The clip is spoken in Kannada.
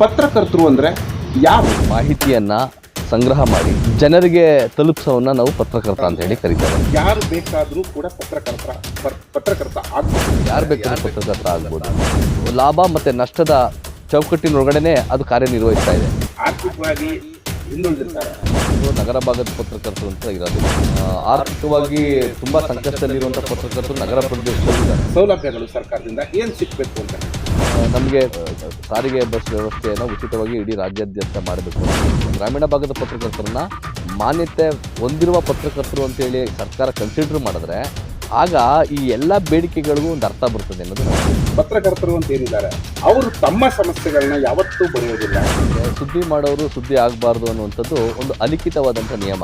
ಪತ್ರಕರ್ತರು ಅಂದರೆ ಯಾರು? ಮಾಹಿತಿಯನ್ನು ಸಂಗ್ರಹ ಮಾಡಿ ಜನರಿಗೆ ತಲುಪಿಸೋನ್ನ ನಾವು ಪತ್ರಕರ್ತ ಅಂತ ಹೇಳಿ ಕರೀತಾರೆ ಯಾರು ಬೇಕಾದರೂ ಕೂಡ ಪತ್ರಕರ್ತ ಪತ್ರಕರ್ತ ಆಗ್ಬೋದು. ಯಾರು ಬೇಕಾದ್ರೂ ಪತ್ರಕರ್ತ ಆಗ್ಬೋದು. ಲಾಭ ಮತ್ತು ನಷ್ಟದ ಚೌಕಟ್ಟಿನೊಳಗಡೆನೆ ಅದು ಕಾರ್ಯನಿರ್ವಹಿಸ್ತಾ ಇದೆ. ಆರ್ಥಿಕವಾಗಿ ಹಿಂದುಳಿದಿರ್ತಾರೆ. ಇದು ನಗರ ಭಾಗದ ಪತ್ರಕರ್ತರು ಅಂತ ಇರೋದು ಆರ್ಥಿಕವಾಗಿ ತುಂಬ ಸಂಕಷ್ಟದಲ್ಲಿರುವಂಥ ಪತ್ರಕರ್ತರು ನಗರ ಪ್ರದೇಶದಲ್ಲಿ ಸೌಲಭ್ಯಗಳು ಸರ್ಕಾರದಿಂದ ಏನು ಸಿಗಬೇಕು ಅಂತ? ನಮಗೆ ಸಾರಿಗೆ ಬಸ್ ವ್ಯವಸ್ಥೆಯನ್ನು ಉಚಿತವಾಗಿ ಇಡೀ ರಾಜ್ಯಾದ್ಯಂತ ಮಾಡಬೇಕು. ಗ್ರಾಮೀಣ ಭಾಗದ ಪತ್ರಕರ್ತರನ್ನ ಮಾನ್ಯತೆ ಹೊಂದಿರುವ ಪತ್ರಕರ್ತರು ಅಂತೇಳಿ ಸರ್ಕಾರ ಕನ್ಸಿಡರ್ ಮಾಡಿದ್ರೆ ಆಗ ಈ ಎಲ್ಲ ಬೇಡಿಕೆಗಳಿಗೂ ಒಂದು ಅರ್ಥ ಬರ್ತದೆ ಅನ್ನೋದು ಪತ್ರಕರ್ತರು ಅಂತ ಏನಿದ್ದಾರೆ ಅವರು ತಮ್ಮ ಸಮಸ್ಯೆಗಳನ್ನ ಯಾವತ್ತೂ ಬರೆಯೋದಿಲ್ಲ. ಸುದ್ದಿ ಮಾಡೋರು ಸುದ್ದಿ ಆಗಬಾರ್ದು ಅನ್ನುವಂಥದ್ದು ಒಂದು ಅಲಿಖಿತವಾದಂಥ ನಿಯಮ.